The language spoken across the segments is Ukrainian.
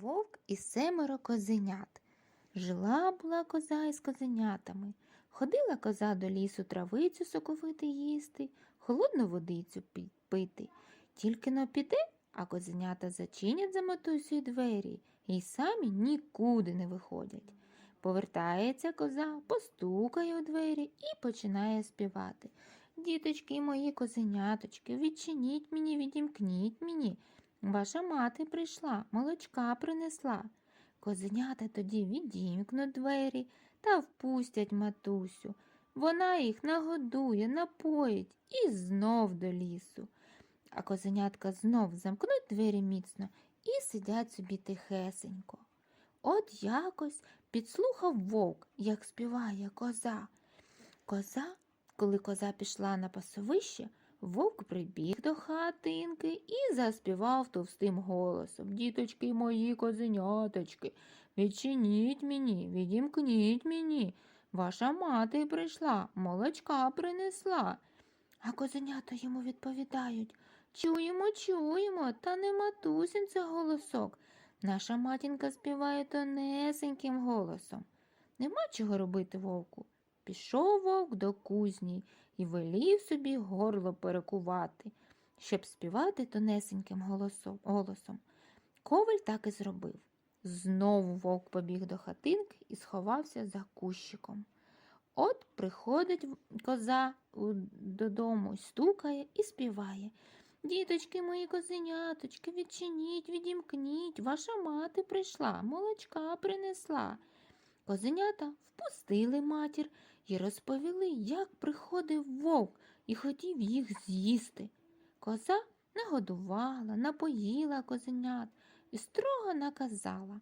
Вовк і семеро козенят. Жила була коза із козенятами. Ходила коза до лісу травицю соковити їсти, холодну водицю пити. Тільки но піде, а козенята зачинять за матусею двері і самі нікуди не виходять. Повертається коза, постукає у двері і починає співати. Діточки мої козеняточки, відчиніть мені, відімкніть мені. Ваша мати прийшла, молочка принесла. Козенята тоді відімкнуть двері та впустять матусю. Вона їх нагодує, напоїть і знов до лісу. А козенятка знов замкнуть двері міцно і сидять собі тихесенько. От якось підслухав вовк, як співає коза. Коза, коли коза пішла на пасовище, вовк прибіг до хатинки і заспівав товстим голосом. Діточки мої козеняточки, відчиніть мені, відімкніть мені. Ваша мати прийшла, молочка принесла. А козенята йому відповідають Чуємо, чуємо, та не матусін це голосок. Наша матінка співає тонесеньким голосом. Нема чого робити вовку. Пішов вовк до кузні і велів собі горло перекувати, щоб співати тонесеньким голосом. Коваль так і зробив. Знову вовк побіг до хатинки і сховався за кущиком. От приходить коза додому, стукає і співає. Діточки мої козеняточки, відчиніть, відімкніть, ваша мати прийшла, молочка принесла. Козенята впустили матір і розповіли, як приходив вовк і хотів їх з'їсти. Коза нагодувала, напоїла козенят і строго наказала.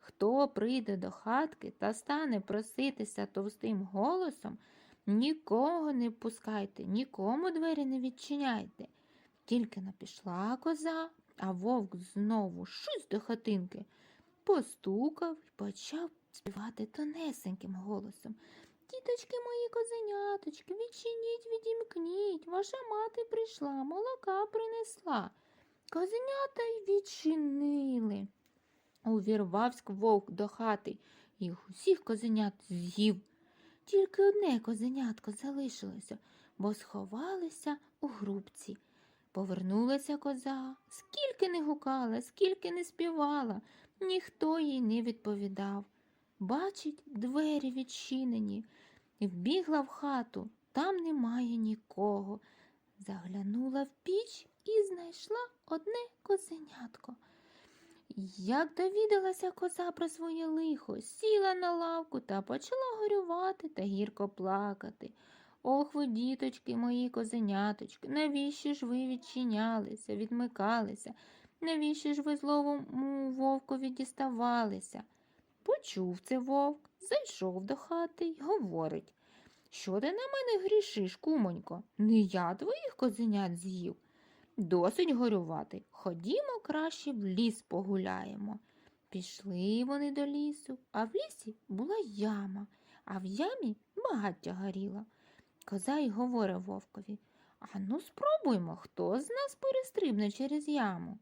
Хто прийде до хатки та стане проситися товстим голосом, нікого не пускайте, нікому двері не відчиняйте. Тільки не пішла коза, а вовк знову шусь до хатинки, постукав і почав співати тонесеньким голосом. Діточки мої козеняточки, відчиніть, відімкніть, ваша мати прийшла, молока принесла. Козенята й відчинили. Увірвався вовк до хати і усіх козенят з'їв. Тільки одне козенятко залишилося, бо сховалися у грубці. Повернулася коза, скільки не гукала, скільки не співала, ніхто їй не відповідав. Бачить, двері відчинені, вбігла в хату, там немає нікого. Заглянула в піч і знайшла одне козенятко. Як довідалася коза про своє лихо, сіла на лавку та почала горювати та гірко плакати. Ох ви, діточки, мої козеняточки, навіщо ж ви відчинялися, відмикалися? Навіщо ж ви зловому вовкові діставалися? Почув це вовк, зайшов до хати й говорить. Що ти на мене грішиш, кумонько? Не я твоїх козенят з'їв. Досить горювати. Ходімо краще в ліс погуляємо. Пішли вони до лісу, а в лісі була яма, а в ямі багаття горіло. Коза й говорить вовкові А ну спробуймо, хто з нас перестрибне через яму.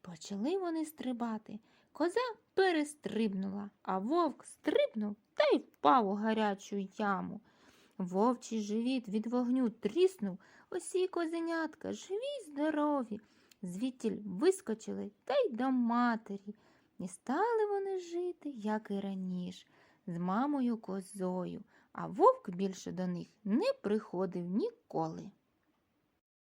Почали вони стрибати. Коза перестрибнула, а вовк стрибнув та й впав у гарячу яму. Вовчий живіт від вогню тріснув, усі козенятка живі й здорові. Звідтіль вискочили та й до матері. І стали вони жити, як і раніше, з мамою козою, а вовк більше до них не приходив ніколи.